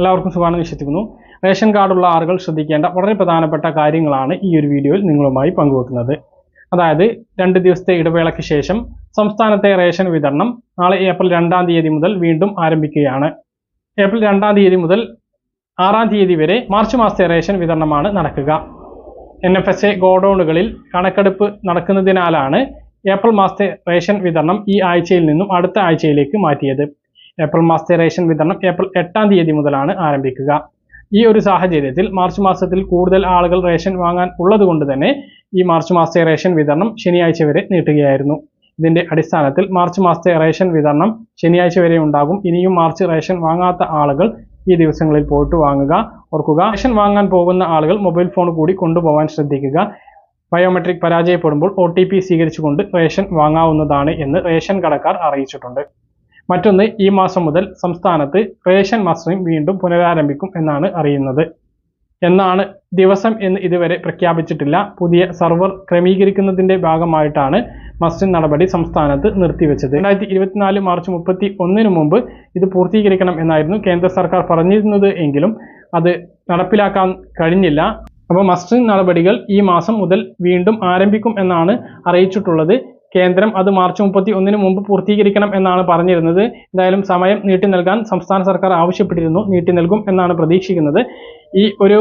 എല്ലാവർക്കും സുഖമാണ് വിശ്വസിക്കുന്നു. റേഷൻ കാർഡുള്ള ആളുകൾ ശ്രദ്ധിക്കേണ്ട വളരെ പ്രധാനപ്പെട്ട കാര്യങ്ങളാണ് ഈ ഒരു വീഡിയോയിൽ നിങ്ങളുമായി പങ്കുവെക്കുന്നത്. അതായത് രണ്ട് ദിവസത്തെ ഇടവേളയ്ക്ക് ശേഷം സംസ്ഥാനത്തെ റേഷൻ വിതരണം നാളെ ഏപ്രിൽ രണ്ടാം തീയതി മുതൽ വീണ്ടും ആരംഭിക്കുകയാണ്. ഏപ്രിൽ രണ്ടാം തീയതി മുതൽ ആറാം തീയതി വരെ മാർച്ച് മാസത്തെ റേഷൻ വിതരണമാണ് നടക്കുക. എൻ എഫ് എസ് എ ഗോഡൌണുകളിൽ കണക്കെടുപ്പ് നടക്കുന്നതിനാലാണ് ഏപ്രിൽ മാസത്തെ റേഷൻ വിതരണം ഈ ആഴ്ചയിൽ നിന്നും അടുത്ത ആഴ്ചയിലേക്ക് മാറ്റിയത്. ഏപ്രിൽ മാസത്തെ റേഷൻ വിതരണം ഏപ്രിൽ എട്ടാം തീയതി മുതലാണ് ആരംഭിക്കുക. ഈ ഒരു സാഹചര്യത്തിൽ മാർച്ച് മാസത്തിൽ കൂടുതൽ ആളുകൾ റേഷൻ വാങ്ങാൻ ഉള്ളതുകൊണ്ട് തന്നെ ഈ മാർച്ച് മാസത്തെ റേഷൻ വിതരണം ശനിയാഴ്ച വരെ നീട്ടുകയായിരുന്നു. ഇതിന്റെ അടിസ്ഥാനത്തിൽ മാർച്ച് മാസത്തെ റേഷൻ വിതരണം ശനിയാഴ്ച വരെ ഉണ്ടാകും. ഇനിയും മാർച്ച് റേഷൻ വാങ്ങാത്ത ആളുകൾ ഈ ദിവസങ്ങളിൽ പോയിട്ട് വാങ്ങുക. ഓർക്കുക റേഷൻ വാങ്ങാൻ പോകുന്ന ആളുകൾ മൊബൈൽ ഫോൺ കൂടി കൊണ്ടുപോകാൻ ശ്രദ്ധിക്കുക. ബയോമെട്രിക് പരാജയപ്പെടുമ്പോൾ ഒ സ്വീകരിച്ചുകൊണ്ട് റേഷൻ വാങ്ങാവുന്നതാണ് എന്ന് റേഷൻ കടക്കാർ അറിയിച്ചിട്ടുണ്ട്. മറ്റൊന്ന് ഈ മാസം മുതൽ സംസ്ഥാനത്ത് റേഷൻ മസ്റ്ററിംഗ് വീണ്ടും പുനരാരംഭിക്കും എന്നാണ് അറിയുന്നത്. എന്നാണ് ദിവസം എന്ന് ഇതുവരെ പ്രഖ്യാപിച്ചിട്ടില്ല. പുതിയ സർവർ ക്രമീകരിക്കുന്നതിന്റെ ഭാഗമായിട്ടാണ് മസ്റ്ററിംഗ് നടപടി സംസ്ഥാനത്ത് നിർത്തിവെച്ചത്. രണ്ടായിരത്തി ഇരുപത്തിനാല് മാർച്ച് മുപ്പത്തി ഒന്നിന് മുമ്പ് ഇത് പൂർത്തീകരിക്കണം എന്നായിരുന്നു കേന്ദ്ര സർക്കാർ പറഞ്ഞിരുന്നത് എങ്കിലും അത് നടപ്പിലാക്കാൻ കഴിഞ്ഞില്ല. അപ്പോൾ മസ്റ്ററിംഗ് നടപടികൾ ഈ മാസം മുതൽ വീണ്ടും ആരംഭിക്കും എന്നാണ് അറിയിച്ചിട്ടുള്ളത്. കേന്ദ്രം അത് മാർച്ച് മുപ്പത്തി ഒന്നിന് മുമ്പ് പൂർത്തീകരിക്കണം എന്നാണ് പറഞ്ഞിരുന്നത്. എന്തായാലും സമയം നീട്ടി നൽകാൻ സംസ്ഥാന സർക്കാർ ആവശ്യപ്പെട്ടിരുന്നു. നീട്ടി നൽകും എന്നാണ് പ്രതീക്ഷിക്കുന്നത്. ഈ ഒരു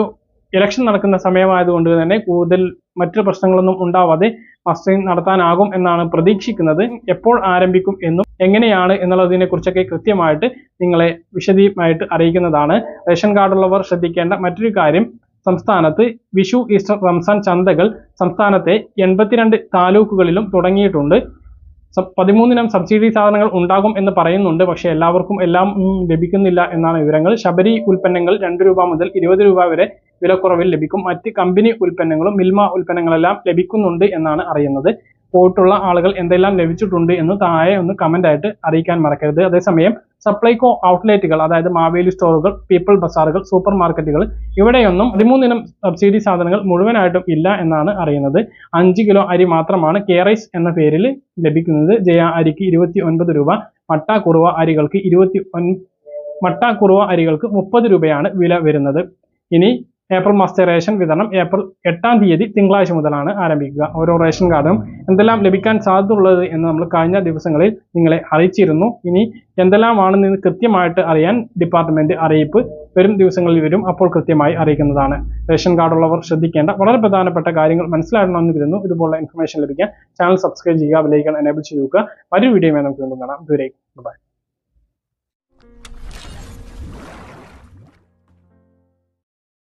ഇലക്ഷൻ നടക്കുന്ന സമയമായതുകൊണ്ട് തന്നെ കൂടുതൽ മറ്റു പ്രശ്നങ്ങളൊന്നും ഉണ്ടാവാതെ മസ്റ്ററിംഗ് നടത്താനാകും എന്നാണ് പ്രതീക്ഷിക്കുന്നത്. എപ്പോൾ ആരംഭിക്കും എന്നും എങ്ങനെയാണ് എന്നുള്ളതിനെ കുറിച്ചൊക്കെ കൃത്യമായിട്ട് നിങ്ങളെ വിശദമായിട്ട് അറിയിക്കുന്നതാണ്. റേഷൻ കാർഡുള്ളവർ ശ്രദ്ധിക്കേണ്ട മറ്റൊരു കാര്യം സംസ്ഥാനത്ത് വിഷു ഈസ്റ്റർ റംസാൻ ചന്തകൾ സംസ്ഥാനത്തെ എൺപത്തിരണ്ട് താലൂക്കുകളിലും തുടങ്ങിയിട്ടുണ്ട്. പതിമൂന്നിനം സബ്സിഡി സാധനങ്ങൾ ഉണ്ടാകും എന്ന് പറയുന്നുണ്ട്. പക്ഷേ എല്ലാവർക്കും എല്ലാം ലഭിക്കുന്നില്ല എന്നാണ് വിവരങ്ങൾ. ശബരി ഉൽപ്പന്നങ്ങൾ രണ്ട് രൂപ മുതൽ ഇരുപത് രൂപ വരെ വിലക്കുറവിൽ ലഭിക്കും. മറ്റ് കമ്പനി ഉൽപ്പന്നങ്ങളും മിൽമ ഉൽപ്പന്നങ്ങളെല്ലാം ലഭിക്കുന്നുണ്ട് എന്നാണ് അറിയുന്നത്. പോയിട്ടുള്ള ആളുകൾ എന്തെല്ലാം ലഭിച്ചിട്ടുണ്ട് എന്ന് താഴെ ഒന്ന് കമന്റ് ആയിട്ട് അറിയിക്കാൻ മറക്കരുത്. അതേസമയം സപ്ലൈകോ ഔട്ട്ലെറ്റുകൾ അതായത് മാവേലി സ്റ്റോറുകൾ പീപ്പിൾ ബസാറുകൾ സൂപ്പർ മാർക്കറ്റുകൾ ഇവിടെയൊന്നും പതിമൂന്നിനം സബ്സിഡി സാധനങ്ങൾ മുഴുവനായിട്ടും ഇല്ല എന്നാണ് അറിയുന്നത്. അഞ്ച് കിലോ അരി മാത്രമാണ് കെ റൈസ് എന്ന പേരിൽ ലഭിക്കുന്നത്. ജയ അരിക്ക് ഇരുപത്തി ഒൻപത് രൂപ മട്ട കുറുവ അരികൾക്ക് ഇരുപത്തി ഒൻ മട്ട കുറുവ അരികൾക്ക് മുപ്പത് രൂപയാണ് വില വരുന്നത്. ഇനി ഏപ്രിൽ മാസത്തെ റേഷൻ വിതരണം ഏപ്രിൽ എട്ടാം തീയതി തിങ്കളാഴ്ച മുതലാണ് ആരംഭിക്കുക. ഓരോ റേഷൻ കാർഡും എന്തെല്ലാം ലഭിക്കാൻ സാധ്യതയുള്ളത് എന്ന് നമ്മൾ കഴിഞ്ഞ ദിവസങ്ങളിൽ നിങ്ങളെ അറിയിച്ചിരുന്നു. ഇനി എന്തെല്ലാമാണെന്ന് കൃത്യമായിട്ട് അറിയാൻ ഡിപ്പാർട്ട്മെന്റ് അറിയിപ്പ് വരും ദിവസങ്ങളിൽ വരും. അപ്പോൾ കൃത്യമായി അറിയിക്കുന്നതാണ്. റേഷൻ കാർഡുള്ളവർ ശ്രദ്ധിക്കേണ്ട വളരെ പ്രധാനപ്പെട്ട കാര്യങ്ങൾ മനസ്സിലാക്കണമെന്ന് കരുതുന്നു. ഇതുപോലുള്ള ഇൻഫർമേഷൻ ലഭിക്കാൻ ചാനൽ സബ്സ്ക്രൈബ് ചെയ്യുക വിലയിക്കാൻ എനേബിൾ ചെയ്യുക മറ്റൊരു വീഡിയോയുമായി നമുക്ക് വീണ്ടും കാണാം. ദൂരേക്ക് ബൈ